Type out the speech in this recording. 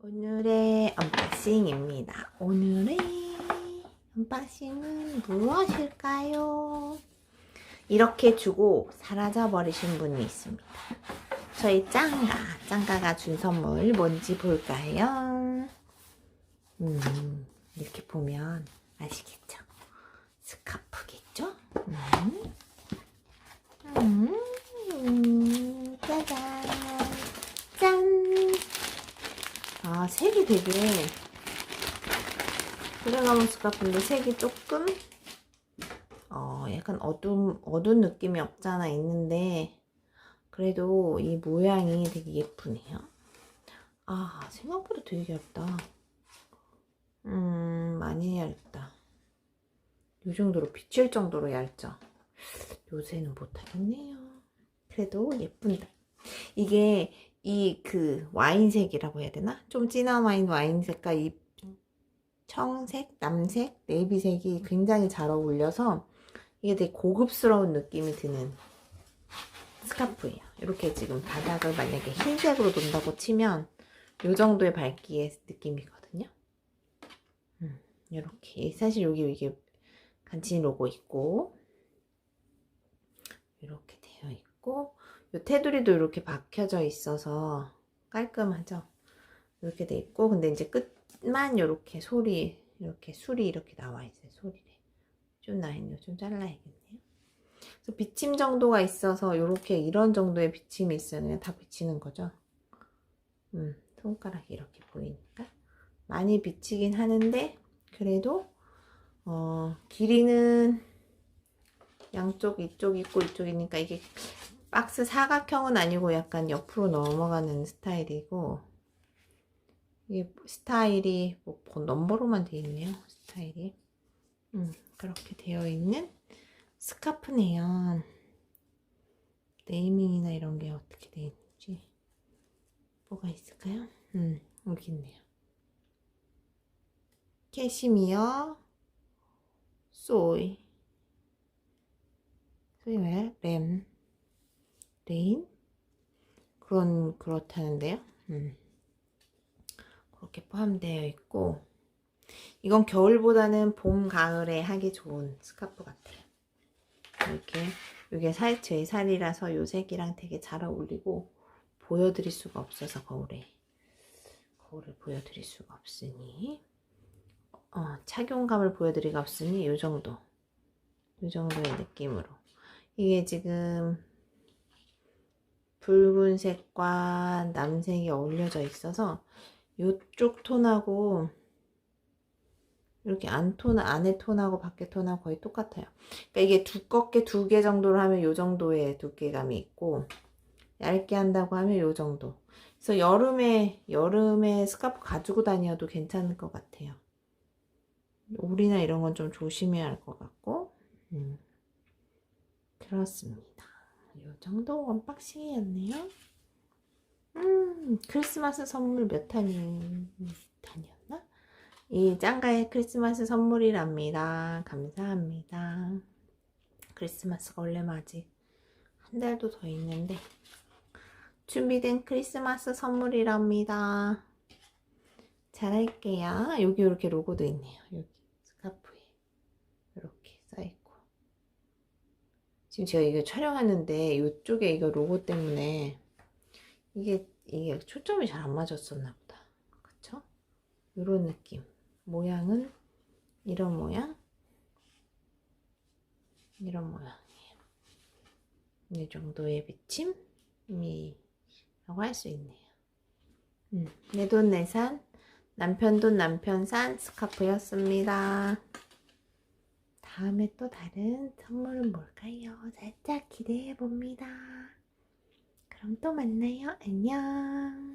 오늘의 언박싱입니다. 오늘의 언박싱은 무엇일까요? 이렇게 주고 사라져 버리신 분이 있습니다. 저희 짱가, 짱가가 준 선물 뭔지 볼까요? 음, 이렇게 보면 아시겠죠? 스카프겠죠? 음, 음, 음, 짜잔, 짠! 아, 색이 되게 그래가면 스카프인데 색이 조금 어, 약간 어두운, 어두운 느낌이 없잖아 있는데 그래도 이 모양이 되게 예쁘네요. 아, 생각보다 되게 얇다. 음, 많이 얇다. 이 정도로 비칠 정도로 얇죠. 요새는 못하겠네요. 그래도 예쁜다. 이게 이 그 와인색이라고 해야 되나? 좀 진한 와인 와인색과 이 청색, 남색, 네이비색이 굉장히 잘 어울려서 이게 되게 고급스러운 느낌이 드는 스카프예요. 이렇게 지금 바닥을 만약에 흰색으로 놓는다고 치면 이 정도의 밝기의 느낌이거든요. 음, 이렇게 사실 여기 이게 간지 로고 있고 이렇게 되어 있고 이 테두리도 이렇게 박혀져 있어서 깔끔하죠. 이렇게 돼 있고 근데 이제 끝만 이렇게 소리 이렇게 술이 이렇게 나와 있어요. 소리를 좀나 있네요. 좀 잘라야겠네요. 그래서 비침 정도가 있어서 이렇게 이런 정도의 비침이 있어요. 그냥 다 비치는 거죠. 음, 손가락이 이렇게 보이니까 많이 비치긴 하는데 그래도 어, 길이는 양쪽 이쪽 있고 이쪽이니까 이게 박스 사각형은 아니고 약간 옆으로 넘어가는 스타일이고 이게 스타일이 뭐 넘버로만 되어 있네요 스타일이. 음, 그렇게 되어 있는 스카프네요 네이밍이나 이런 게 어떻게 되어 있는지 뭐가 있을까요? 음 여기 있네요. 캐시미어 소이. 소위 왜 램, 레인 그런 그렇다는데요. 음. 그렇게 포함되어 있고 이건 겨울보다는 봄, 가을에 하기 좋은 스카프 같아요. 이렇게 이게 살, 제 살이라서 요 색이랑 되게 잘 어울리고 보여드릴 수가 없어서 거울에 거울을 보여드릴 수가 없으니 어, 착용감을 보여드리기가 없으니 요 정도 요 정도의 느낌으로 이게 지금 붉은색과 남색이 어울려져 있어서 이쪽 톤하고 이렇게 안 톤, 안에 톤하고 밖에 톤하고 거의 똑같아요. 그러니까 이게 두껍게 두 개 정도로 하면 이 정도의 두께감이 있고 얇게 한다고 하면 이 정도. 그래서 여름에 여름에 스카프 가지고 다녀도 괜찮을 것 같아요. 오리나 이런 건 좀 조심해야 할 것 같고. 음. 그렇습니다. 이 정도 언박싱이었네요. 음, 크리스마스 선물 몇 탄이, 탄이었나? 이 짱가의 크리스마스 선물이랍니다. 감사합니다. 크리스마스가 원래면 아직 한 달도 더 있는데, 준비된 크리스마스 선물이랍니다. 잘할게요. 여기 이렇게 로고도 있네요. 여기 스카프에. 이렇게 써있고. 지금 제가 이거 촬영하는데 이쪽에 이거 로고 때문에 이게 이게 초점이 잘 안 맞았었나 보다. 그쵸? 이런 느낌. 모양은 이런 모양. 이런 모양이에요. 이 정도의 비침이라고 할 수 있네요. 음, 내돈 내산 남편 돈 남편 산 스카프였습니다. 다음에 또 다른 선물은 뭘까요? 살짝 기대해 봅니다. 그럼 또 만나요. 안녕.